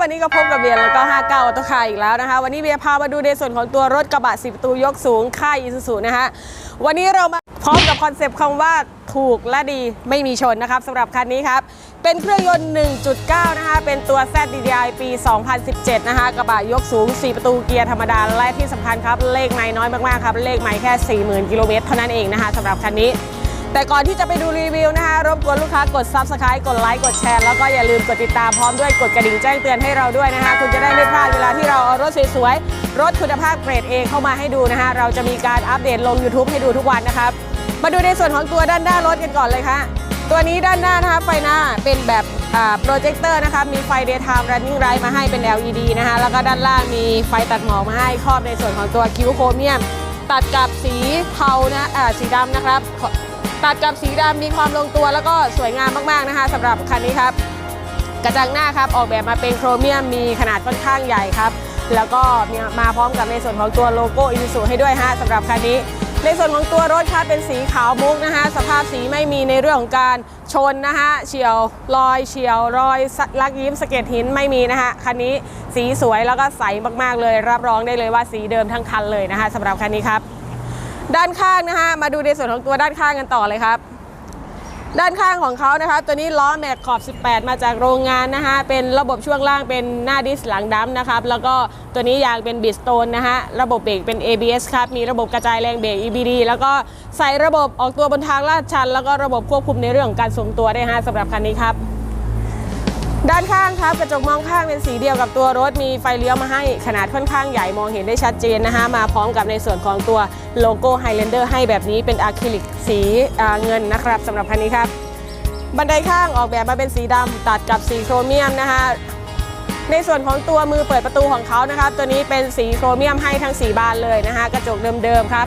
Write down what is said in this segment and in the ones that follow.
วันนี้ก็พบกับเบียร์แล้วก็ 59ออโตคาร์อีกแล้วนะคะ วันนี้เบียร์พามาดูในส่วนของตัวรถกระบะ 10 ประตูยกสูง ค่ายอีซูซูนะคะ วันนี้เรามาพร้อมกับคอนเซปต์คำว่าถูกและดีไม่มีชนนะครับสำหรับคันนี้ครับ เป็นเครื่องยนต์ 1.9 นะคะ เป็นตัว ZDDI ปี 2017 นะคะ กระบะยกสูง 4 ประตูเกียร์ธรรมดา และที่สำคัญครับ เลขไม่น้อยมากๆครับ เลขไม่แค่ 40,000 กิโลเมตรเท่านั้นเองนะคะสำหรับคันนี้ แต่ก่อนที่จะไปดูรีวิวนะคะ รบกวนลูกค้ากด Subscribe กดไลค์กดแชร์แล้วก็อย่าลืมกดติดตามพร้อมด้วยกดกระดิ่งแจ้งเตือนให้เราด้วยนะคะ คุณจะได้ไม่พลาดเวลาที่เราเอารถสวยๆ รถคุณภาพเกรด A เข้ามาให้ดูนะคะเราจะมีการอัปเดตลง YouTube ให้ดูทุกวันนะครับมาดูในส่วนของตัวด้านหน้ารถกันก่อนเลยค่ะตัวนี้ด้านหน้านะคะไฟหน้าเป็นแบบโปรเจคเตอร์นะคะมีไฟ daytime running light มาให้เป็น LED นะคะแล้วก็ด้านล่างมีไฟตัดหมอกมาให้ครอบในส่วนของตัวคิ้วโครเมียม ตัดกับสีเทานะสีดำนะครับ ตัดกับสีดำมีความลงตัว แล้วก็สวยงามมากๆนะคะสำหรับคันนี้ครับ กระจังหน้าครับออกแบบมาเป็นโครเมียมมีขนาดค่อนข้างใหญ่ครับ แล้วก็มีมาพร้อมกับในส่วนของตัวโลโก้อิ u ซูให้ด้วยฮะสำหรับคันนี้ในส่วนของตัวรถครับเป็นสีขาวมุกนะคะสภาพสีไม่มีในเรื่องของการชนนะคะเฉียวรอยเฉียวรอยลักยิ้มสะเก็ดหินไม่มีนะคะคันนี้สีสวยแล้วก็ใสมากๆเลย รับรองได้เลยว่าสีเดิมทั้งคันเลยนะคะสำหรับคันนี้ครับ ด้านข้างนะคะมาดูในส่วนของตัวด้านข้างกันต่อเลยครับ ด้านข้างของเขานะคะตัวนี้ล้อแม็กขอบ 18 มาจากโรงงานนะคะเป็นระบบช่วงล่างเป็นหน้าดิสหลังดัมนะครับแล้วก็ตัวนี้ยางเป็นบิสโตนนะฮะระบบเบรกเป็น ABS ครับมีระบบกระจายแรงเบรก EBD แล้วก็ใส่ระบบออกตัวบนทางลาดชัน แล้วก็ระบบควบคุมในเรื่องของการทรงตัวได้ฮะสำหรับคันนี้ครับ ด้านข้างครับกระจกมองข้างเป็นสีเดียวกับตัวรถมีไฟเลี้ยวมาให้ขนาดค่อนข้างใหญ่มองเห็นได้ชัดเจนนะคะมาพร้อมกับในส่วนของตัวโลโก้ Highlander ให้แบบนี้เป็นอะคริลิกสีเงินนะครับสำหรับคันนี้ครับ บันไดข้างออกแบบมาเป็นสีดำตัดกับสีโครเมียมนะคะในส่วนของตัวมือเปิดประตูของเขานะครับ ตัวนี้เป็นสีโครเมียมให้ทั้ง 4 บานเลยนะคะ กระจกเดิมๆครับ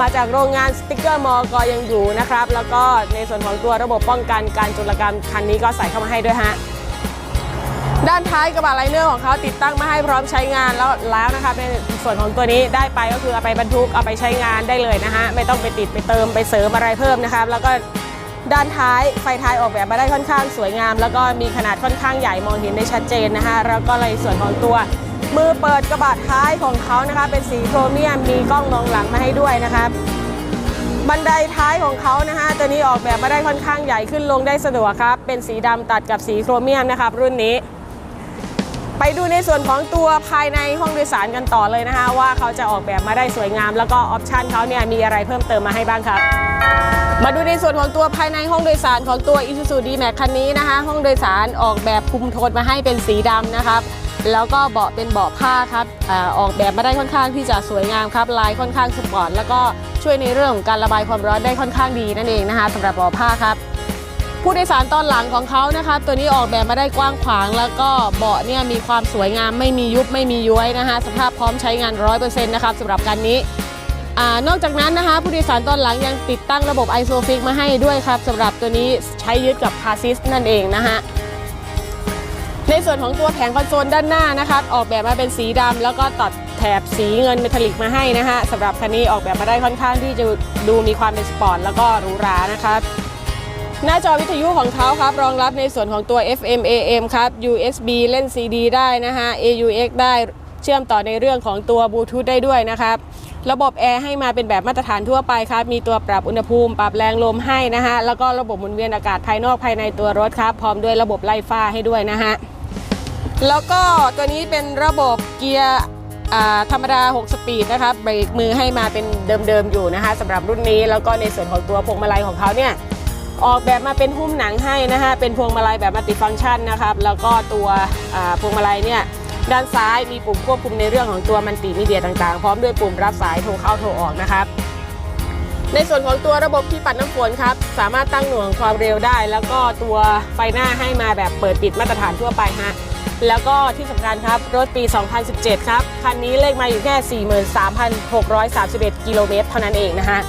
มาจากโรงงานสติกเกอร์มอกอยังอยู่นะครับ แล้วก็ในส่วนของตัวระบบป้องกันการจุลกรรมคันนี้ก็ใส่เข้ามาให้ด้วยฮะ ด้านท้ายกระบะไลเนอร์ของเขาติดตั้งมาให้พร้อมใช้งานแล้วแล้วนะคะในส่วนของตัวนี้ได้ไปก็คือเอาไปบรรทุกเอาไปใช้งานได้เลยนะฮะไม่ต้องไปติดไปเติมไปเสริมอะไรเพิ่มนะครับแล้วก็ด้านท้ายไฟท้ายออกแบบมาได้ค่อนข้างสวยงาม แล้วก็มีขนาดค่อนข้างใหญ่มองเห็นได้ชัดเจนนะคะแล้วก็ในส่วนของตัวมือเปิดกระบะท้ายของเขานะคะ เป็นสีโครเมียมมีกล้องมองหลังมาให้ด้วยนะครับบันไดท้ายของเขานะฮะตัวนี้ออกแบบมาได้ค่อนข้างใหญ่ขึ้นลงได้สะดวกครับ เป็นสีดำตัดกับสีโครเมียมนะครับรุ่นนี้ ไปดูในส่วนของตัวภายในห้องโดยสารกันต่อเลยนะคะ ว่าเขาจะออกแบบมาได้สวยงาม แล้วก็ออปชันเขาเนี่ยมีอะไรเพิ่มเติมมาให้บ้างครับ มาดูในส่วนของตัวภายในห้องโดยสารของตัว Isuzu D-Max คันนี้นะคะ ห้องโดยสารออกแบบคุมโทนมาให้เป็นสีดำนะครับแล้วก็เบาะเป็นเบาะผ้าครับอออกแบบมาได้ค่อนข้างที่จะสวยงามครับลายค่อนข้างสปอร์ตแล้วก็ช่วยในเรื่องของการระบายความร้อนได้ค่อนข้างดีนั่นเองนะคะสำหรับเบาะผ้าครับ ผู้โดยสารตอนหลังของเขานะครับตัวนี้ออกแบบมาได้กว้างขวาง แล้วก็เบาะเนี่ยมีความสวยงามไม่มียุบไม่มีย้วยนะคะสภาพพร้อมใช้งาน 100%นะครับสำหรับการนี้อนอกจากนั้นนะคะผู้โดยสารตอนหลังยังติดตั้งระบบ ISOFIX มาให้ด้วยครับสำหรับตัวนี้ใช้ยึดกับคาซิสนั่นเองนะฮะในส่วนของตัวแผงคอนโซลด้านหน้านะครับออกแบบมาเป็นสีดำแล้วก็ตัดแถบสีเงินเมทัลลิกมาให้นะฮะสำหรับคันนี้ออกแบบมาได้ค่อนข้างที่จะดูมีความเป็นสปอร์ตแล้วก็หรูหรานะครับ หน้าจอวิทยุของเขาครับ รองรับในส่วนของตัว FM AM ครับ USB เล่น CD ได้นะฮะ AUX ได้เชื่อมต่อในเรื่องของตัวบลูทูธได้ด้วยนะครับ ระบบแอร์ให้มาเป็นแบบมาตรฐานทั่วไปครับ มีตัวปรับอุณหภูมิ ปรับแรงลมให้นะฮะ แล้วก็ระบบหมุนเวียนอากาศภายนอกภายในตัวรถครับ พร้อมด้วยระบบไล่ฟ้าให้ด้วยนะฮะ แล้วก็ตัวนี้เป็นระบบเกียร์ธรรมดา 6 สปีดนะครับเบรกมือให้มาเป็นเดิมๆอยู่นะคะสำหรับรุ่นนี้ แล้วก็ในส่วนของตัวพวงมาลัยของเขาเนี่ย ออกแบบมาเป็นหุ้มหนังให้นะฮะเป็นพวงมาลัยแบบมัลติฟังก์ชันนะครับ แล้วก็ตัวพวงมาลัยเนี่ยด้านซ้ายมีปุ่มควบคุมในเรื่องของตัวมันติมีเดียต่างๆ พร้อมด้วยปุ่มรับสายโทรเข้าโทรออกนะครับ ในส่วนของตัวระบบที่ปัดน้ำฝนครับ สามารถตั้งหน่วงความเร็วได้ แล้วก็ตัวไฟหน้าให้มาแบบเปิดปิดมาตรฐานทั่วไปฮะแล้วก็ที่สำคัญครับ รถปี 2017 ครับ คันนี้เลขมาอยู่แค่ 43,631 กิโลเมตรเท่านั้นเองนะฮะ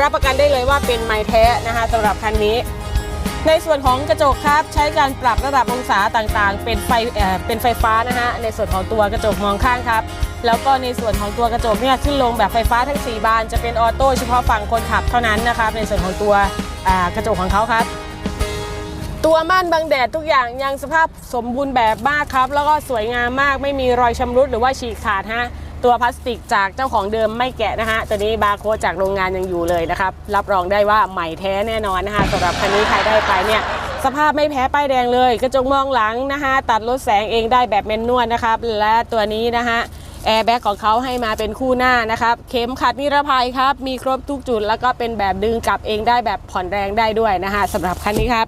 รับประกันได้เลยว่าเป็นไม้แท้นะคะสำหรับคันนี้ ในส่วนของกระจกครับใช้การปรับระดับองศาต่างๆ เป็นไฟเเป็นไฟฟ้านะฮะในส่วนของตัวกระจกมองข้างครับ แล้วก็ในส่วนของตัวกระจกเนี่ยขึ้นลงแบบไฟฟ้าทั้ง 4 บาน จะเป็นออโต้เฉพาะฝั่งคนขับเท่านั้นนะครับในส่วนของตัวกระจกของเขาครับตัวม่านบังแดดทุกอย่างยังสภาพสมบูรณ์แบบมากครับ แล้วก็สวยงามมากไม่มีรอยชำรุดหรือว่าฉีกขาดฮะ ตัวพลาสติกจากเจ้าของเดิมไม่แกะนะฮะตัวนี้บาร์โค้ดจากโรงงานยังอยู่เลยนะครับ รับรองได้ว่าใหม่แท้แน่นอนนะคะสำหรับคันนี้ใครได้ไปเนี่ยสภาพไม่แพ้ป้ายแดงเลย กระจกมองหลังนะคะตัดลดแสงเองได้แบบแมนนวลนะครับ และตัวนี้นะฮะแอร์แบ็กของเขาให้มาเป็นคู่หน้านะครับ เข็มขัดนิรภัยครับ มีครบทุกจุด แล้วก็เป็นแบบดึงกลับเองได้แบบผ่อนแรงได้ด้วยนะฮะสำหรับคันนี้ครับ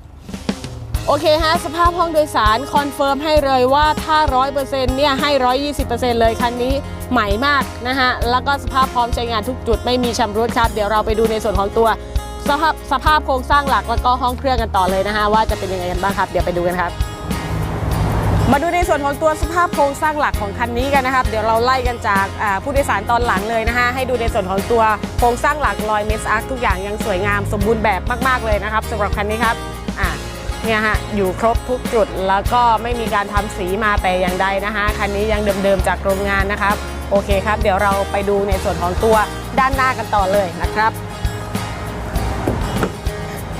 โอเคฮะสภาพห้องโดยสารคอนเฟิร์มให้เลยว่าถ้า 100%เนี่ยให้ 120%เลยคันนี้ใหม่มากนะฮะ แล้วก็สภาพพร้อมใช้งานทุกจุดไม่มีชำรุดครับ เดี๋ยวเราไปดูในส่วนของตัวสภาพสภาพโครงสร้างหลักแล้วก็ห้องเครื่องกันต่อเลยนะฮะ ว่าจะเป็นยังไงกันบ้างครับ เดี๋ยวไปดูกันครับ มาดูในส่วนของตัวสภาพโครงสร้างหลักของคันนี้กันนะครับ เดี๋ยวเราไล่กันจากผู้โดยสารตอนหลังเลยนะฮะให้ดูในส่วนของตัวโครงสร้างหลักรอยเมสอาร์ทุกอย่างยังสวยงามสมบูรณ์แบบมากๆเลยนะครับสำหรับคันนี้ครับอ่า เนี่ยฮะอยู่ครบทุกจุดแล้วก็ไม่มีการทำสีมาแต่อย่างใดนะคะคันนี้ยังเดิมๆจากโรงงานนะครับ โอเคครับ เดี๋ยวเราไปดูในส่วนของตัวด้านหน้ากันต่อเลยนะครับ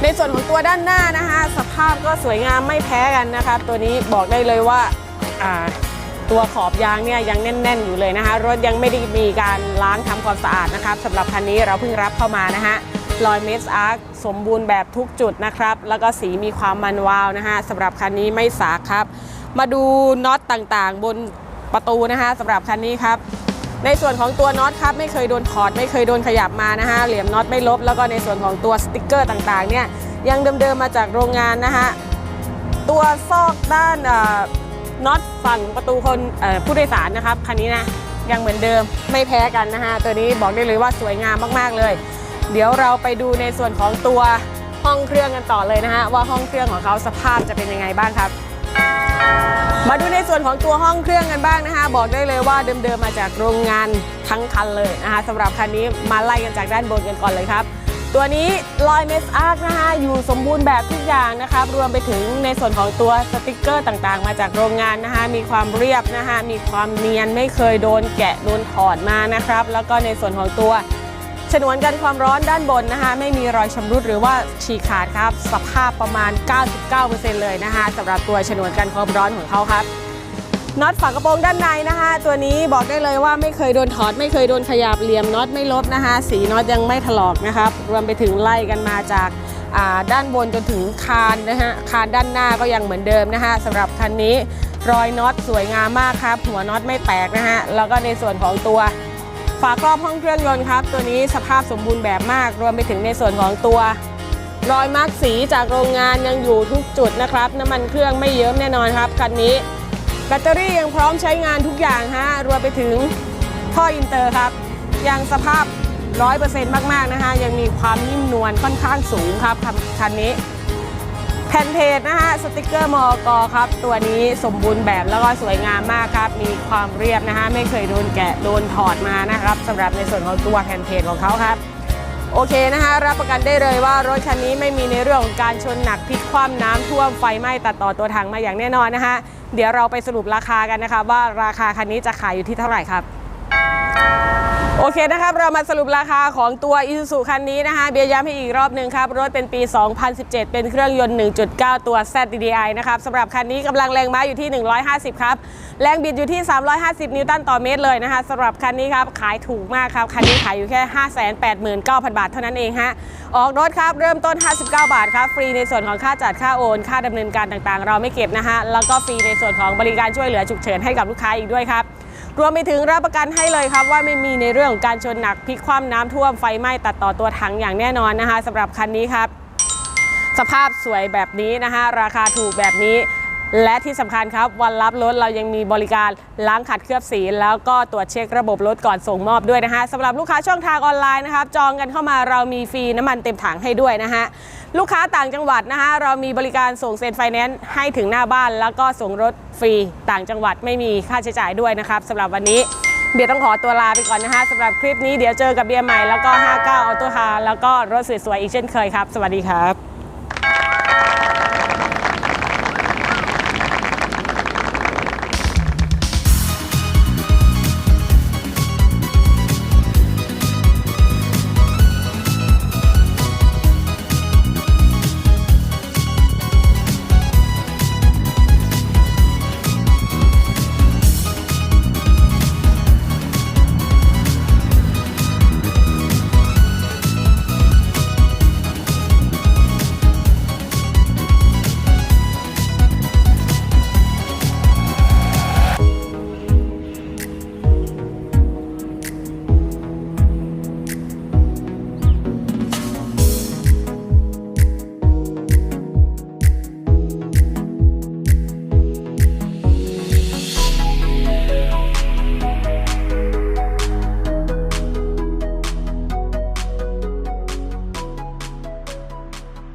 ในส่วนของตัวด้านหน้านะคะสภาพก็สวยงามไม่แพ้กันนะครับตัวนี้บอกได้เลยว่าอ่าตัวขอบยางเนี่ยยังแน่น ๆ อยู่เลยนะคะ รถยังไม่ได้มีการล้างทำความสะอาดนะครับสำหรับคันนี้เราเพิ่งรับเข้ามานะฮะ รอยเมสอาร์คสมบูรณ์แบบทุกจุดนะครับ แล้วก็สีมีความมันวาวนะฮะสำหรับคันนี้ไม่สากครับ มาดูน็อตต่างๆ บนประตูนะคะสำหรับคันนี้ครับ ในส่วนของตัวน็อตครับไม่เคยโดนถอด ไม่เคยโดนขยับมานะฮะเหลี่ยมน็อตไม่ลบ แล้วก็ในส่วนของตัวสติกเกอร์ต่างๆเนี่ยยังเดิมๆมาจากโรงงานนะฮะตัวซอกด้านน็อตฝั่งประตูคนผู้โดยสารนะครับคันนี้นะยังเหมือนเดิมไม่แพ้กันนะฮะตัวนี้บอกได้เลยว่าสวยงามมากๆเลย เดี๋ยวเราไปดูในส่วนของตัวห้องเครื่องกันต่อเลยนะฮะว่าห้องเครื่องของเขาสภาพจะเป็นยังไงบ้างครับ มาดูในส่วนของตัวห้องเครื่องกันบ้างนะคะ บอกได้เลยว่าเดิมๆมาจากโรงงานทั้งคันเลยนะคะสำหรับคันนี้มาไล่กันจากด้านบนกันก่อนเลยครับตัวนี้ลอยเมสอาร์คนะคะอยู่สมบูรณ์แบบทุกอย่างนะครับรวมไปถึงในส่วนของตัวสติกเกอร์ต่างๆ มาจากโรงงานนะคะมีความเรียบนะคะมีความเนียนไม่เคยโดนแกะโดนถอดมานะครับ แล้วก็ในส่วนของตัว ฉนวนกันความร้อนด้านบนนะคะ ไม่มีรอยชำรุดหรือว่าฉีกขาดครับ สภาพประมาณ 99%เลยนะคะสำหรับตัวฉนวนกันความร้อนของเขาครับน็อตฝากระโปรงด้านในนะคะ ตัวนี้บอกได้เลยว่าไม่เคยโดนถอด ไม่เคยโดนขยับเหลี่ยมน็อตไม่ลบนะคะ สีน็อตยังไม่ถลอกนะครับ รวมไปถึงไล่กันมาจากาด้านบนจนถึงคานนะฮะคานด้านหน้าก็ยังเหมือนเดิมนะคะสำหรับคันนี้รอยน็อตสวยงามมากครับ หัวน็อตไม่แตกนะฮะแล้วก็ในส่วนของตัว ฝาครอบห้องเครื่องยนต์ครับ ตัวนี้สภาพสมบูรณ์แบบมาก รวมไปถึงในส่วนของตัว รอยมาร์กสีจากโรงงานยังอยู่ทุกจุดนะครับ น้ำมันเครื่องไม่เยิ้มแน่นอนครับคันนี้ แบตเตอรี่ยังพร้อมใช้งานทุกอย่างฮะรวมไปถึงท่ออินเตอร์ครับ ยังสภาพ 100%มาก ๆ นะคะยังมีความนิ่มนวลค่อนข้างสูงครับคันนี้ ผ่นเพจนะฮะสติกเกอร์มอกครับ ตัวนี้สมบูรณ์แบบแล้วก็สวยงามมากครับ มีความเรียบนะฮะไม่เคยโดนแกะโดนถอดมานะครับสำหรับในส่วนของตัวแผ่นเพจของเขาครับ โอเคนะคะรับประกันได้เลยว่ารถคันนี้ไม่มีในเรื่องของการชนหนักพลิกคว่ำน้ำท่วมไฟไหม้ตัดต่อตัวถังมาอย่างแน่นอนนะคะเดี๋ยวเราไปสรุปราคากันนะคะว่าราคาคันนี้จะขายอยู่ที่เท่าไหร่ครับ โอเคนะครับ เรามาสรุปราคาของตัว Isuzu คันนี้นะคะ เบียร์ย้ำให้อีกรอบหนึ่งครับ รถเป็นปี 2017 เป็นเครื่องยนต์ 1.9 ตัว ZDDI นะครับสำหรับคันนี้กำลังแรงม้าอยู่ที่ 150 ครับ แรงบิดอยู่ที่ 350 นิวตันต่อเมตรเลยนะคะสำหรับคันนี้ครับ ขายถูกมากครับ คันนี้ขายอยู่แค่ 589,000 บาทเท่านั้นเองฮะ ออกรถครับ เริ่มต้น 59 บาทครับ ฟรีในส่วนของค่าจัดค่าโอน ค่าดำเนินการต่างๆ เราไม่เก็บนะฮะ แล้วก็ฟรีในส่วนของบริการช่วยเหลือฉุกเฉินให้กับลูกค้าอีกด้วยครับ รวมไปถึงรับประกันให้เลยครับว่าไม่มีในเรื่องของการชนหนักพลิกคว่ำน้ำท่วมไฟไหม้ตัดต่อตัวถังอย่างแน่นอนนะคะสำหรับคันนี้ครับ สภาพสวยแบบนี้นะคะราคาถูกแบบนี้ และที่สำคัญครับ วันรับรถเรายังมีบริการล้างขัดเคลือบสี แล้วก็ตรวจเช็คระบบรถก่อนส่งมอบด้วยนะคะสำหรับลูกค้าช่องทางออนไลน์นะครับจองกันเข้ามาเรามีฟรีน้ำมันเต็มถังให้ด้วยนะคะลูกค้าต่างจังหวัดนะคะเรามีบริการส่งเซ็นไฟแนนซ์ให้ถึงหน้าบ้าน แล้วก็ส่งรถฟรีต่างจังหวัดไม่มีค่าใช้จ่ายด้วยนะครับสำหรับวันนี้เบียร์ต้องขอตัวลาไปก่อนนะคะสำหรับคลิปนี้เดี๋ยวเจอกับเบียร์ใหม่แล้วก็ 59ออโต้คาร์แล้วก็รถสวยๆอีกเช่นเคยครับ สวัสดีครับ